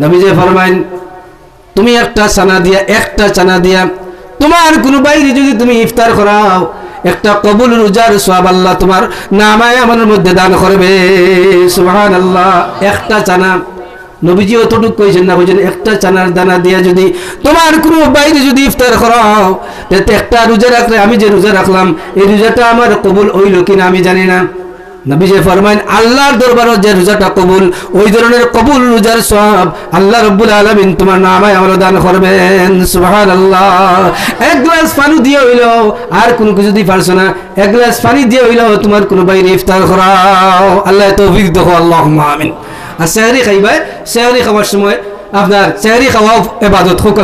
নবীজি ফরমাইন, তুমি একটা চানা দিয়া, একটা চানা দিয়া, তোমার কোনো বাইরে যদি তুমি ইফতার করাও, একটা কবুল রোজার সব আল্লাহ তোমার নামায় আমার মধ্যে দান করবে। সুহান আল্লাহ একটা চানা। নবীজি অতটুক কইছেন না কইছেন একটা চানার দানা দিয়া যদি তোমার কোনো বাইরে যদি ইফতার করাও একটা রোজা রাখলে আমি যে রোজা রাখলাম, এই রোজাটা আমার কবুল হইল কিনা আমি জানি না। নবী যে ফরমাইন আল্লাহর দরবারও যে রোজাটা কবুল, ওই ধরনের কবুল রোজার সব আল্লাহ রব্বুল আলমিন তোমার নামায় আমার দান করবেন সুবাহান আল্লাহ এক গ্লাস পানি দিয়ে হইল আর কোনো কিছু দিয়ে পারছ না। এক গ্লাস পানি দিয়ে হইল তোমার কোনো বাইরে ইফতার করাও। আল্লাহ তৌফিক দেখো আল্লাহ আমিন। আর সেহরি খাইবাই সেহরি খাওয়ার সময় আপনার সেহরি খাওয়াও এবাদত হোক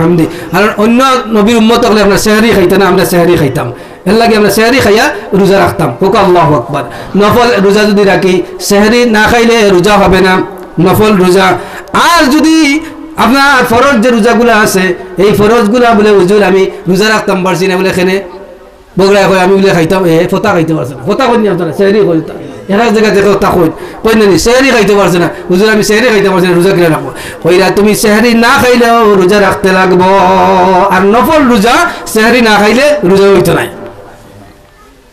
হামদি আর অন্য নবীর উম্মত হলে আপনার সেহরি খাইতে না, আমরা সেহরি খাইতাম। এর লাগে আমরা সেহরি খাইয়া রোজা রাখতাম। হোক আল্লাহ আকবর। নফল রোজা যদি রাখি, সেহরি না খাইলে রোজা হবে না। নফল রোজা। আর যদি আপনার ফরজ যে রোজাগুলো আছে, এই ফরজগুলা বলে, হুজুর, আমি রোজা রাখতাম, পারছি না, বলে এখানে বগড়া কয়, আমি বলে খাইতাম, এ ফোতা খাইতে পারছে না। ফোতা কই আপনারা, সেহরি কইতাম এক এক জায়গা দেখো তা কই কই না, সেহরি খাইতে পারছে না। হুজুর, আমি সেহরি খাইতে পারছি না, রোজা কিনে রাখব। কইরা, তুমি সেহরি না খাইলেও রোজা রাখতে লাগবো। আর নফল রোজা, সেহরি না খাইলে রোজা হইতো নাই।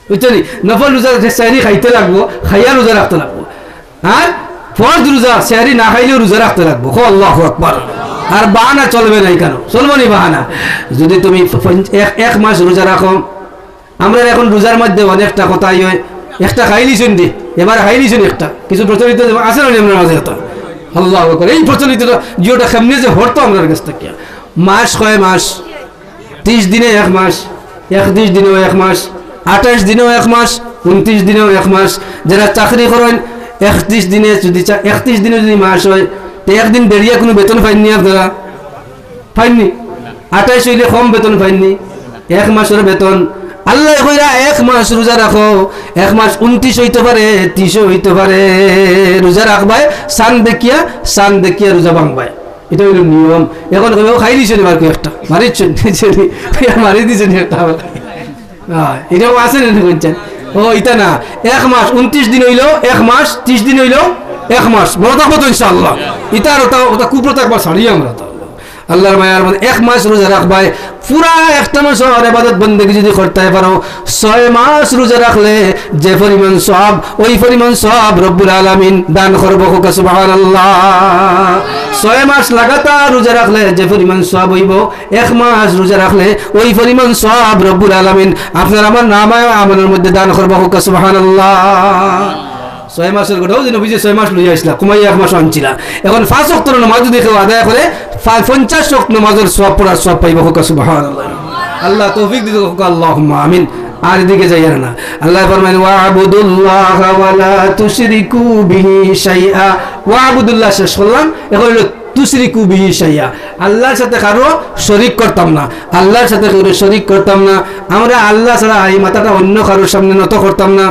বুঝলি নফল রোজা সেহরি খাইতে লাগবো, খাইয়া রোজা রাখতে লাগবো। আর ফরজ রোজা সেহরি না খাইলেও রোজা রাখতে লাগবো। হো আল্লাহ আকবার। আর বাহানা চলবে না কেন? চলবো নি বাহানা। যদি তুমি এক- মাস রোজা রাখো, আমরা এখন রোজার মধ্যে অনেকটা কথাই হয়। একটা খাই নিছেন দি, এবার খাই নিছেন একটা। কিছু প্রচলিত আছে না আপনার মাঝে একটা আল্লাহ আকবার। এই প্রচলিত জিওটা কেমনে যে হরতো আপনার কাছ থেকে। মাস কয় মাস? ত্রিশ দিনে এক মাস, একত্রিশ দিনেও এক মাস। আঠাশ দিনেও এক মাস, উনত্রিশ দিনেও এক মাস। যারা চাকরি করেন, একত্রিশ দিনে যদি একত্রিশ দিনে যদি মাস হয় একদিন বেরিয়ে কোনো বেতন পাইননি আপনারা? পাইননি? আঠাইশ হইলে কম বেতন পাইননি? এক মাসের বেতন। আল্লাহ কইরা, এক মাস রোজা রাখো। এক মাস উনত্রিশ হইতে পারে ত্রিশও হইতে পারে। রোজা রাখবাই সান দেখিয়া সান দেখিয়া রোজা ভাঙবাই এটা হইল নিয়ম। এখন খাই দিছেন এবার একটা মারিছেন মারি দিছেন একটা। এটাও আছে না বলছেন ও, এটা না। এক মাস, উনত্রিশ দিন হইল, এক মাস, ত্রিশ দিন হইল, এক মাস। বড় থাকব তো ইনশাল্লাহ ইটা আর ওটা ওটা কুপ্রতা একবার ছাড়ি আমরা তো। আল্লাহর মায়ার মধ্যে এক মাস রোজা রাখবাই, পুরা একটা মাস এবাদত বন্দেগি যদি করতে পারো, ছয় মাস রোজা রাখলে যে পরিমাণ সব ওই পরিমাণ সব রব্বুল আলামিন দান করব হোকা সুবহানাল্লাহ। ছয় মাস লাগাতার রোজা রাখলে যে পরিমাণ সব হইব, এক মাস রোজা রাখলে ওই পরিমাণ সব রব্বুল আলামিন আপনার আমার নামায় আমাদের মধ্যে দান করব হোকা সুবহানাল্লাহ। ছয় মাসের গোটাও যে নবীজি ছয় মাস লইয়া আসলা কুমাই এক মাস আনছিলা। এখন পাঁচ অক্টর নমাজ যদি কেউ আদায় করে পঞ্চাশ অক্ট নমাজের সব পড়ার সব পাইব হোকা আল্লাহ তৌফিক দিতে হোক আল্লাহ আমিন। আর এদিকে যাই আর না। আল্লাহ ফরমান ওয়াবুদুল্লাহ ওয়ালা তুশরিকু বিহি শাইআ। ওয়াবুদুল্লাহ শেষ করলাম। এখন হলো, তুশরিকু বিহি শাইআ। আল্লাহর সাথে কারও শরিক করতাম না। আল্লাহর সাথে কারও শরিক করতাম না। আমরা আল্লাহ ছাড়া এই মাথাটা অন্য কারোর সামনে নত করতাম না।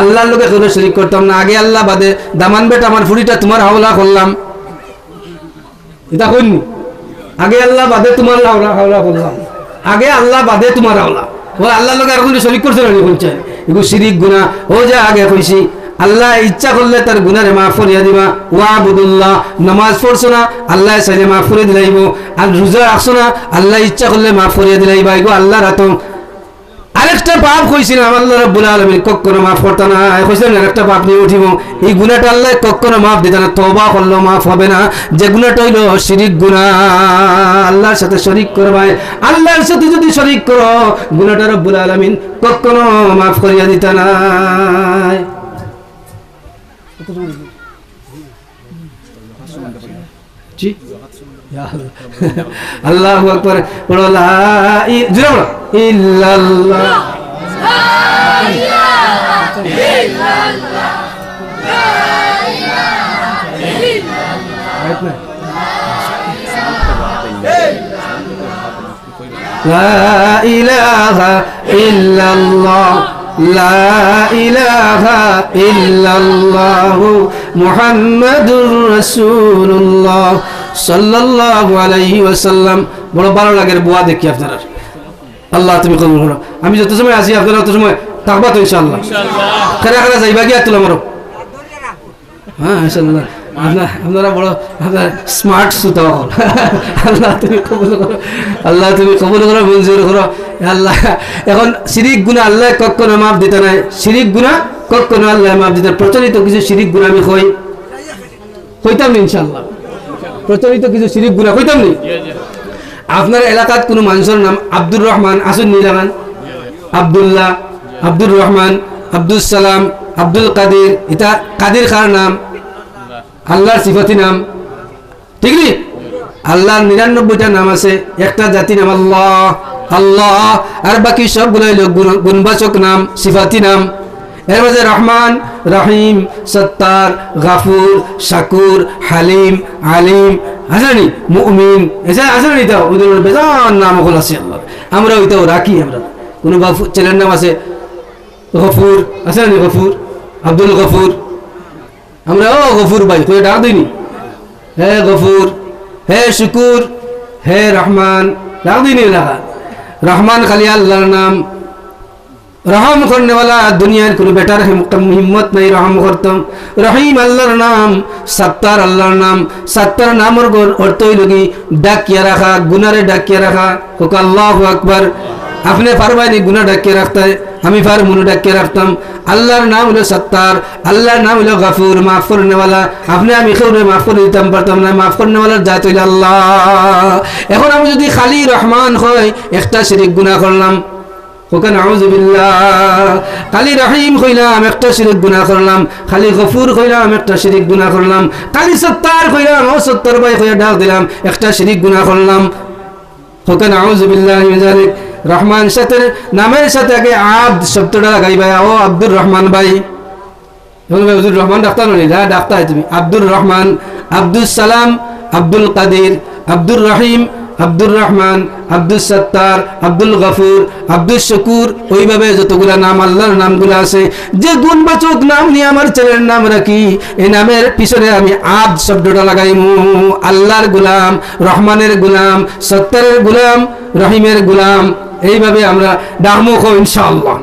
আল্লাহর লোকে কোনো শরিক করতাম না। আগে আল্লাহ বাদে, দামান বেটা, আমার ফুড়িটা তোমার হাওলা করলাম। এটা কইনি? আগে আল্লাহ বাদে তোমার হাওলা হাওলা করলাম। আগে আল্লাহ বাদে তোমার হাওলা। ও আল্লাহর লোকে আর কোনো শরিক করছে না বলছে এগুলো শিরিক গুণা ও যে আগে কইছি। আল্লাহ ইচ্ছা করলে তার গুনারে মাফ করিয়া দিবা। ওয়া আবুদুল্লাহ নামাজ পড়ছো না, আল্লাহ চাইলে মাফ করে দিলাইব। আর রোজা রাখছো না, আল্লাহ ইচ্ছা করলে মাফ করিয়া দিলাইবা। এগো আল্লাহ রাতো আরেকটা পাপ কইছিলাম আল্লাহ রাব্বুল আলামিন, কখনো মাফ করতে না। কইছিলেন আরেকটা পাপ নিয়ে উঠিব। এই গুনাহটা আল্লাহ কখনো মাফ দিতে না, তওবা করলেও মাফ হবে না। যে গুনাহটা হইল শিরিক গুনাহ, আল্লাহর সাথে শরীক করবাই আল্লাহর সাথে যদি শরীক করো, গুনাহটা রব্বুল আলামিন কখনো মাফ করিয়া দিতে না। আল্লাহ আকবর বলো লা ই- জোরে বলো ইল্লাল্লাহ لا إله إلا الله لا إله إلا الله محمد رسول الله সাল্লাল্লাহু আলাইহি ওয়াসাল্লাম। বড় ভালো লাগের বুয়া দেখি আপনার আল্লাহ তুমি কবুল করো। আমি যত সময় আসি আপনার তত সময় থাকবা তো ইনশাআল্লাহ। খারা খারা যাইবা গিয়া তুলো মারো হ্যাঁ আপনারা বড় আপনার স্মার্ট সুতা আল্লাহ তুমি কবুল করো। আল্লাহ তুমি কবুল করো মঞ্জুর করো। আল্লাহ এখন শিরিক গুণা আল্লাহ কখনো মাপ দিতে নাই। শিরিক গুণা কখনো আল্লাহ মাপ দিতে প্রচলিত কিছু শিরিক গুণা আমি কই? কইতাম ইনশাআল্লাহ। প্রচলিত কিছু শিরিক গুণা কইতাম নি? আপনার এলাকাত কোনো মানুষের নাম আব্দুর রহমান আসুন নিলামান আবদুল্লাহ আব্দুর রহমান আব্দুল সালাম আব্দুল কাদির এটা কাদির খার নাম? আল্লাহর সিফাতি নাম। ঠিক নি? আল্লাহর নিরানব্বইটা নাম আছে একটা জাতি নাম আল্লাহ আল্লাহ আর বাকি সবগুলো গুণবাচক নাম সিফাতি নাম। এর মাঝে রহমান, রহিম, সত্তার, গাফুর, শাকুর, হালিম, আলিম, হাসানি, মুমিন, এছাড়া হাসানি তাও ওদের বেজান নাম ওগুলো আছে আল্লাহ। আমরা ওইটাও রাখি আমরা। কোনো গাফুর ছেলের নাম আছে গফুর আছে না গফুর, আব্দুল গফুর। আমরা, ও গফুর ভাই কই ডাক দিনি হে গফুর, হে শুকুর, হে রহমান, ডাক দিনি লাগা রহমান খালি আল্লাহর নাম রহম করনেওয়ালা দুনিয়ার কোনো বেটার হিম- হিম্মত নাই, রহম করতাম। রহিম আল্লাহর নাম, সত্তার আল্লাহর নাম, সত্তার নামের গর- অর্থ হইল ডাকিয়া রাখা, গুনারে ডাকিয়া রাখা। হোক আল্লাহ আকবার। আপনি পারবাইনি গুনা ডাকিয়ে রাখতে, আমি পার মুনু ডাকিয়ে রাখতাম। আল্লাহর নাম হলো সত্তার, আল্লাহর নাম হলো গাফুর, মাফ করনেওয়ালা। আপনি আমি কেউ মাফ করে দিতাম, পারতাম না। মাফ করনেওয়ালার জাত হইল আল্লাহ। এখন আমি যদি খালি রহমান হয় একটা শিরিক গুনাহ করলাম। ওখানে আউজুবিল্লাহ খালি রহিম কইলাম একটা শিরিক গুনাহ করলাম। খালি গফুর কইলাম একটা শিরিক গুনাহ করলাম। খালি সত্তার কইলাম ও সত্তর ভাই কইয়া ডাক দিলাম, একটা শিরিক গুনাহ করলাম। ওখানে আউজুবিল্লাহ রহমান সাথে, নামের সাথে আগে আব্দ শব্দটা লাগাই ভাই ও আব্দুর রহমান ভাই। এখন রহমান ডাক্তার নই হ্যাঁ ডাক্তার তুমি। আব্দুর রহমান আব্দুল সালাম, আব্দুল কাদির, আব্দুর রহিম আব্দুর রহমান আব্দুল সত্তার, আব্দুল গফুর আব্দুল শকুর, ওইভাবে যতগুলা নাম, আল্লাহর নামগুলো আছে, যে গুণবাচক নাম নিয়ে আমার ছেলের নাম রাখি এই নামের পিছনে আমি আব শব্দটা লাগাই আল্লাহর গুলাম, রহমানের গুলাম, সত্তারের গুলাম, রহিমের গুলাম, এইভাবে আমরা ডাকমুখ ইনশাআল্লাহ।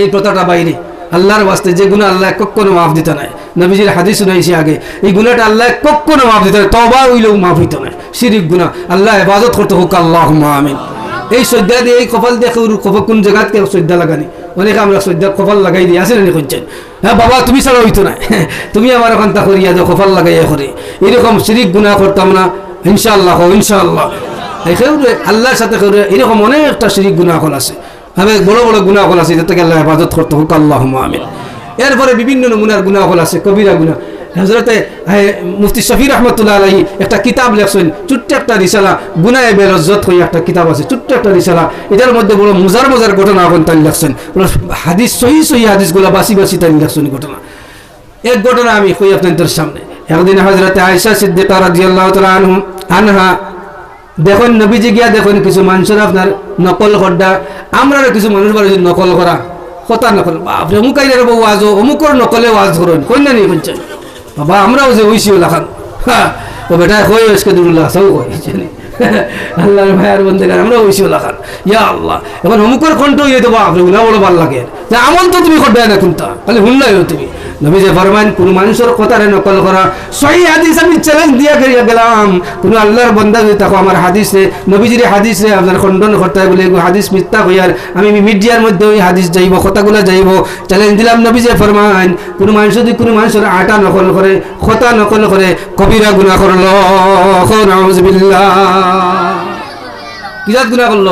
এই কথাটা বাইরে। আল্লাহর বাস্তে যে গুণা আল্লাহ কখনো মাফ দিতে নাই। নবীজির হাদিস শুনাইছি আগে। এই গুণাটা আল্লাহ কখনো মাফ দিতে নাই তবা হইলেও মাফ হইতো না। শিরিক গুণা আল্লাহ হেফাজত করতে হোক। আল্লাহ আমিন। এই শ্রদ্ধা দিয়ে, এই কপাল ওর কপাল কোন জায়গাত কেউ শ্রদ্ধা লাগানি? অনেকে আমরা শ্রদ্ধা কপাল লাগাই দিই আসেন করছেন। হ্যাঁ বাবা, তুমি ছাড়া হইতো না। তুমি আমার ওখান তা করিয়া দাও, কপাল লাগাইয়া করে। এরকম শিরিক গুণা করতাম না। ইনশাআল্লাহ ইনশাআল্লাহ। খেউরে আল্লাহর সাথে খেউরে এরকম অনেকটা শিরিক গুণা হল আছে। আমি বড় বড় গুণা হল আছে যাতে আল্লাহ হেফাজত করতে হোক। আল্লাহ আমিন। এরপরে বিভিন্ন নমুনার গুণা হল আছে, কবিরা গুণা। হজরতে মুফতি শফি রহমতুল্লাহ আলহী একটা কিতাব লেখছেন ছোট্ট একটা রিসালা, গুনায় বেলজ্জত হয়ে একটা কিতাব আছে ছোট্ট একটা রিসালা। এটার মধ্যে বড় মজার মজার ঘটনা এখন তাই লেখছেন। হাদিস, সহি সহি হাদিসগুলো বাসি বাসি তাই লেখছেন ঘটনা। এক ঘটনা আমি কই আপনাদের সামনে। একদিন হজরতে আয়সা সিদ্দিকা রাদিয়াল্লাহু তাআলা আনহু দেখুন নবীজি গিয়া দেখুন কিছু মানুষের আপনার নকল করডা আমরা কিছু মানুষ নকল করা। কথা নকল, বাপরে, অমুক আইলে বাবু ওয়াজ অমুকর নকলে ওয়াজ ধরুন কই না বলছেন বাবা, আমরাও যে হইছি লাখান হ্যাঁ ও বেটা কই আজকে দুরুল্লাহ সব জানি আল্লাহর ভাইয়ার বন্ধে আমরা হইছি লাখান ইয়া আল্লাহ এখন অমুকর কণ্ঠ ইয়ে দেবো আপনি উলা বড় ভালো লাগে। আমল তো তুমি করবে না কোনটা খালি হুল্লাই তুমি। নবী যে ফরমান কোন মানুষের কথারে নকল করা। সহি হাদিস আমি চ্যালেঞ্জ দিয়া করিয়া গেলাম। কোন আল্লাহর বন্দা যদি থাকো আমার হাদিসে নবীজির হাদিসে আপনার খণ্ডন করতে বলে হাদিস মিথ্যা হইয়ার আমি মিডিয়ার মধ্যে ওই হাদিস যাইব, কথাগুলো যাইব। চ্যালেঞ্জ দিলাম নবী যে ফরমান কোন মানুষ যদি কোনো মানুষের আটা নকল করে, কথা নকল করে, কবিরা গুণা করল। কিরাত গুণা করল?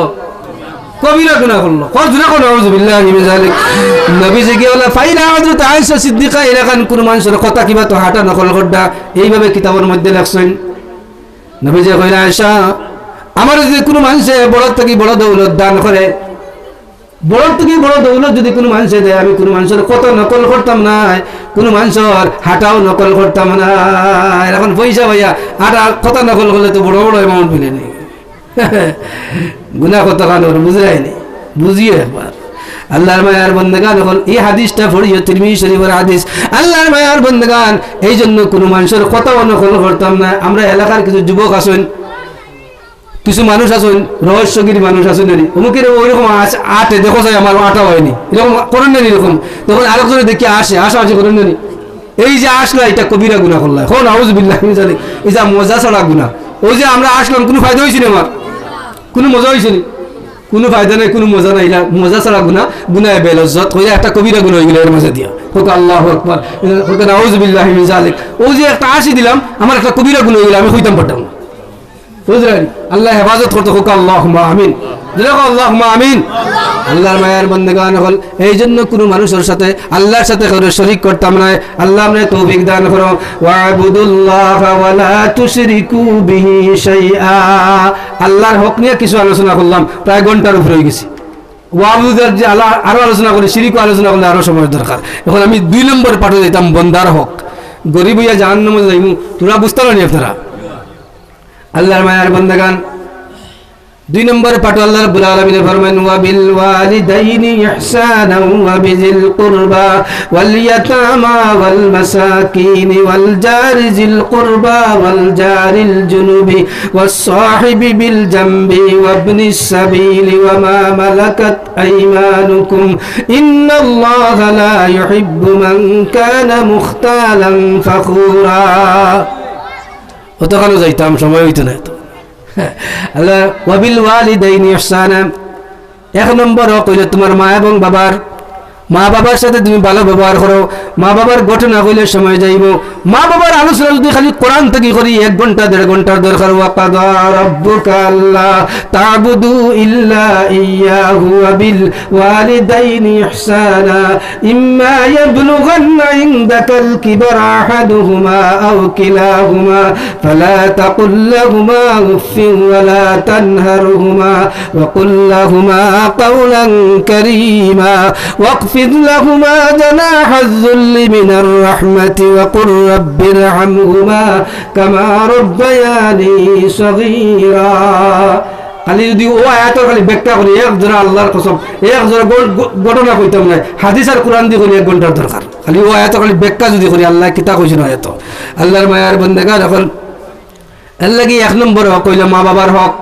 কবিরা গুনাহ করল। কর গুনাহ করল আউযুবিল্লাহি মিন যালিক। নবী যে হলো ফাইনা হযরত আয়েশা সিদ্দিকা এলাকান কোন মানুষের কথা কিবা তো হাঁটা নকল করডা। এইভাবে কিতাবের মধ্যে লেখছেন। নবী যে কইলা আয়েশা, আমার যদি কোনো মানুষে বড় থেকে বড় দৌলত দান করে বড় থেকে বড় দৌলত যদি কোনো মানুষে দেয়, আমি কোনো মানুষের কত নকল করতাম না, কোনো মানুষের হাঁটাও নকল করতাম না। এখন পয়সা ভাইয়া হাঁটা কথা নকল করলে তো বড় বড় অ্যামাউন্ট মিলে নেই। গুনা কত কান ওর বুঝায়নি বুঝিয়ে একবার। আল্লাহর মায়ার বন্দেগান এখন এই হাদিসটা পড়িও, তিরমিজি শরীফের হাদিস। আল্লাহর মায়ার বন্দেগান এই জন্য কোনো মানুষের কথা অনুকরণ করতাম না। আমরা এলাকার কিছু যুবক আসুন কিছু মানুষ আসুন রহস্যগিরি মানুষ আসুন অমুকের ওইরকম আটে, দেখো যায় আমার আটা হয়নি। এরকম করেন না এরকম। তখন আরেকজনে দেখি আসে, আসা, আসে করেন না এই যে আসলা, এটা কবিরা গুণা করলাম হো নাউজ বিল্লাহ এই যা মজা ছাড়া গুণা ওই যে আমরা আসলাম, কোনো ফায়দা হয়েছিল আমার? কোনো মজা হয়েছে কোনো ফায়দা নাই কোনো মজা নাই মজা ছাড়া গুণা গুণায় বেলজত হয়ে একটা কবিরা গুণ হয়ে গেল এর মাঝে দিয়া হোক আল্লাহ আকবর হোক নাউজ বিল্লাহ ও যে একটা আসি দিলাম আমার একটা কবিরা গুণ হয়ে গেল আমি হইতাম পারতাম না বুঝলেন? আল্লাহ হেফাজত করতে হোক আল্লাহ আমিন। আল্লাহ আমিন? আল্লাহর কোনো সাথে হক নিয়ে কিছু আলোচনা করলাম, প্রায় ঘণ্টার উপরে হয়ে গেছি। ওয়াবুদের যে আল্লাহ আরও আলোচনা করে শিরিকও আলোচনা করলে আরও সময় দরকার। এখন আমি দুই নম্বর পাঠে দিতাম বন্দার হক। গরিব হইয়া জাহান্নামে তোরা বুঝতে পারি আপনারা? আল্লাহর মায়ার বন্দাগান। দুই নম্বর পাঠ আল্লাহ রাব্বুল আলামিন ফরমান ওয়া বিল ওয়ালিদাইনি ইহসানা ওয়া বিজিল কুরবা ওয়াল ইয়াতামা ওয়াল মাসাকিন ওয়াল জারি জিল কুরবা ওয়াল জারিল জুনুবি ওয়াস সাহিবি বিল জামবি ওয়া ইবনিস সাবিলি ওয়া মা মালাকাত আইমানুকুম। ইন্নাল্লাহা লা ইউহিব্বু মান কানা মুখতালান ফাখুরা। অতখানো যাইতাম, সময় হইতো না তো আল্লাহ ওয়াবিল ওয়ালিদাইনি ইহসানা এক নম্বর কইলে তোমার মা এবং বাবার মা বাবার সাথে তুমি ভালো ব্যবহার করো মা বাবার ঘটনা কইলে সময় যাইব মা বাবার আলোচনা যদি খালি কোরআন থেকে করি এক ঘন্টা দেড় ঘন্টার দরকার ওয়াকাদা রাব্বুকা আল্লাহ তা'বুদু ইল্লা ইয়াহু ওয়া বিল ওয়ালিদাইনি ইহসানা ইম্মা ইয়াবলুগান্না ইনদাকাল কিবরা আহাদুহুমা আও কিলাহুমা ফালা তাকুল লাহুমা উফিন ওয়ালা তানহারহুমা وقل لهما قولا كريما واخفض لهما جناح الذل من الرحمة وقل رب ارحمهما كما ربياني صغيرا খালি যদি ও আয়াতর খালি ব্যাখ্যা করি এক জোড়া আল্লাহর কসম এক জোড়া ঘটনা কইতাম না হাদিস আর কোরআন দিয়ে করি এক ঘন্টার দরকার খালি ও আয়াত খালি ব্যাখ্যা যদি করি আল্লাহ কিতা কইছিল আয়াত আল্লাহর মায়ার বন্দেগা এখন এর লাগি এক নম্বর হক কইলে মা বাবার হক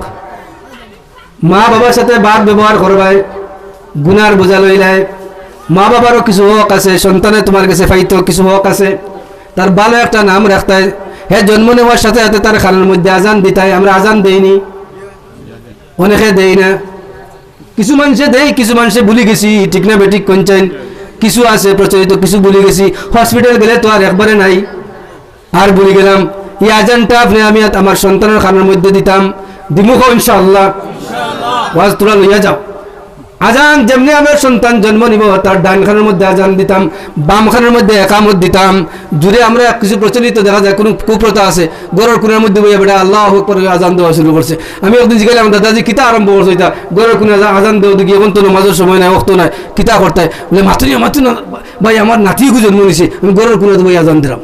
মা বাবার সাথে বাদ ব্যবহার করবাই গুনার বোঝা লইলাই মা বাবারও কিছু হক আছে সন্তানে তোমার কাছে ফাইতো কিছু হক আছে। তার ভালো একটা নাম রাখতায় হে জন্ম নেওয়ার সাথে সাথে তার খানের মধ্যে আজান দিতাই আমরা আজান দেইনি। অনেকে দেই না। কিছু মানুষে দেই, কিছু মানুষে ভুলে গেছি। ঠিক না বেঠিক কনছেন কিছু আছে প্রচলিত, কিছু ভুলে গেছি। হসপিটাল গেলে তো আর একবারে নাই। আর ভুলে গেলাম। এই আজানটা আপনি, আমি আমার সন্তানের খানের মধ্যে দিতাম। দিমুখ ইনশাআল্লাহ। ওয়াজ তোরা লইয়া যাও। আজান যেমনি আমার সন্তান জন্ম নিব, তার ডান মধ্যে আজান দিতাম বাম খানের মধ্যে একামত দিতাম। জুড়ে আমরা কিছু প্রচলিত দেখা যায়, কোনো কুপ্রতা আছে গরুর কোনার মধ্যে বইয়া বেটা আল্লাহ করে আজান দেওয়া শুরু করছে। আমি একদিন জিজ্ঞাসা দাদাজি, কিতা আরম্ভ করছে এটা? গরুর কোনে আজান দেওয়া দেখি এখন তো নামাজের সময় নাই অক্ত নাই, কিতা করতে? বলে মাতুনি মাতুন ভাই, আমার নাতি জন্ম নিছে। আমি গরুর কোনে বই আজান দিলাম?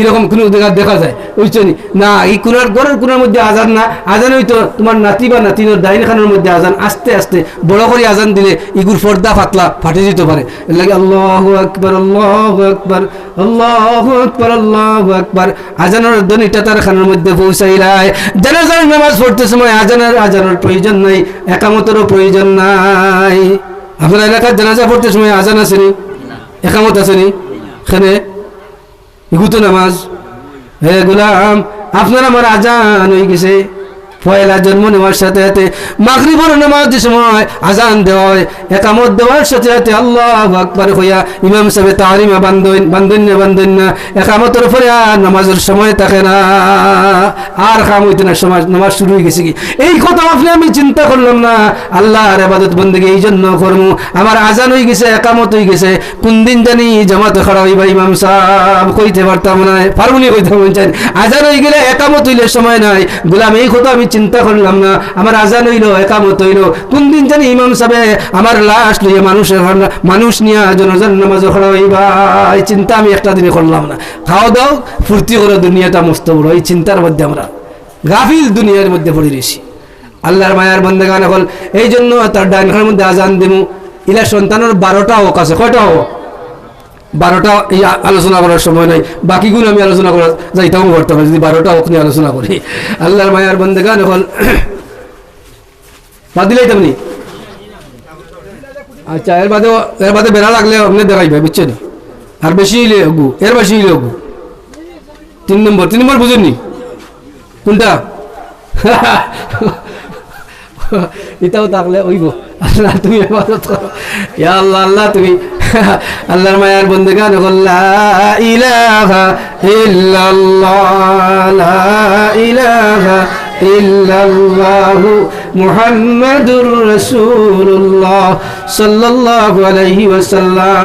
এরকম কোনো দেখা যায় বুঝছেন না? এই কোনার, ঘরের কোনার মধ্যে আজান না, আজান হইতো তোমার নাতি বা নাতিনোর ডাইন খানের মধ্যে আজান, আস্তে আস্তে বড় করে আজান দিলে ইগুর পর্দা ফাতলা ফাটে যেতে পারে। লাগে আল্লাহ আকবর আল্লাহ আকবর আল্লাহ আকবর আল্লাহ আকবর। আজানের ধ্বনিটা তার খানের মধ্যে পৌঁছাইলায় জানাজার নামাজ পড়তে সময় আজানের আজানের প্রয়োজন নাই, একামতেরও প্রয়োজন নাই। আপনার এলাকার জানাজা পড়তে সময় আজান আসেনি? একামত আসেনি? এখানে? ইগুতো নামাজ। হে গুলাম আপনার আমার আজান হয়ে গেছে। পয়লা জন্ম নেওয়ার সাথে সাথে মাগরিবর নামাজ সময় আজান দেওয়া হয়, একামত দেওয়ার সাথে সাথে আল্লাহ আকবার হইয়া ইমাম সাহেব তাহারিমা বান্ধন বান্ধন না বান্ধন না একামতের উপরে আর নামাজের সময় থাকে না। আর কাম হইতে না সমাজ নামাজ শুরু হয়ে গেছে কি? এই কথা আপনি আমি চিন্তা করলাম না। আল্লাহর আবাদত বন্দে এই জন্য করব আমার আজান হয়ে গেছে, একামত হয়ে গেছে। কোন দিন জানি জামাতে খাড়া হইবা ইমাম সাহেব? কইতে পারতাম না পারবনি কইতে মন আজান হয়ে গেলে একামত হইলে সময় নাই। গুলাম, এই কথা আমি চিন্তা করলাম না, আমার আজান হইল, একামত হইল। কোন দিন জানি ইমাম সাহেব আমার লাশ লইয়া মানুষের মানুষ নিয়ে জনজন নামাজ হইবা, এই চিন্তা আমি একটা দিনে করলাম না। খাওয়া দাও, ফুর্তি করো, দুনিয়াটা মস্ত বড়, এই চিন্তার মধ্যে আমরা। গাফিল দুনিয়ার মধ্যে পড়ে রয়েছি আল্লাহর মায়ার বন্ধে গান এখন এই জন্য তার ডাইনখানের মধ্যে আজান দিমু ইলা সন্তানের বারোটা হোক আছে, কয়টা হোক? বারোটা এই আলোচনা করার সময় নাই। বাকিগুলো আমি আলোচনা করা যাইতাম করতে পারি যদি বারোটা নিয়ে আলোচনা করি। আল্লাহর মায়ার বন্দেগান এখন বাদ দিলাই তেমনি আচ্ছা এর বাদে এর বাদে বেড়া লাগলে আপনি দেখাইবে, বুঝছেন? আর বেশি হইলে অগু এর বেশি হইলে অগু তিন নম্বর তিন নম্বর বুঝেননি? কোনটা? এটাও থাকলে ওইব আল্লাহ, তুমি ইবাদত করো। ইয়া আল্লাহ আল্লাহ, তুমি আল্লাহর মায়ার বন্ধু গান ইলাহা ইল্লাল্লাহ ইলাহা ইল্লাল্লাহ মুহাম্মাদুর রাসূলুল্লাহ সাল্লাল্লাহু আলাইহি ওয়াসাল্লাম।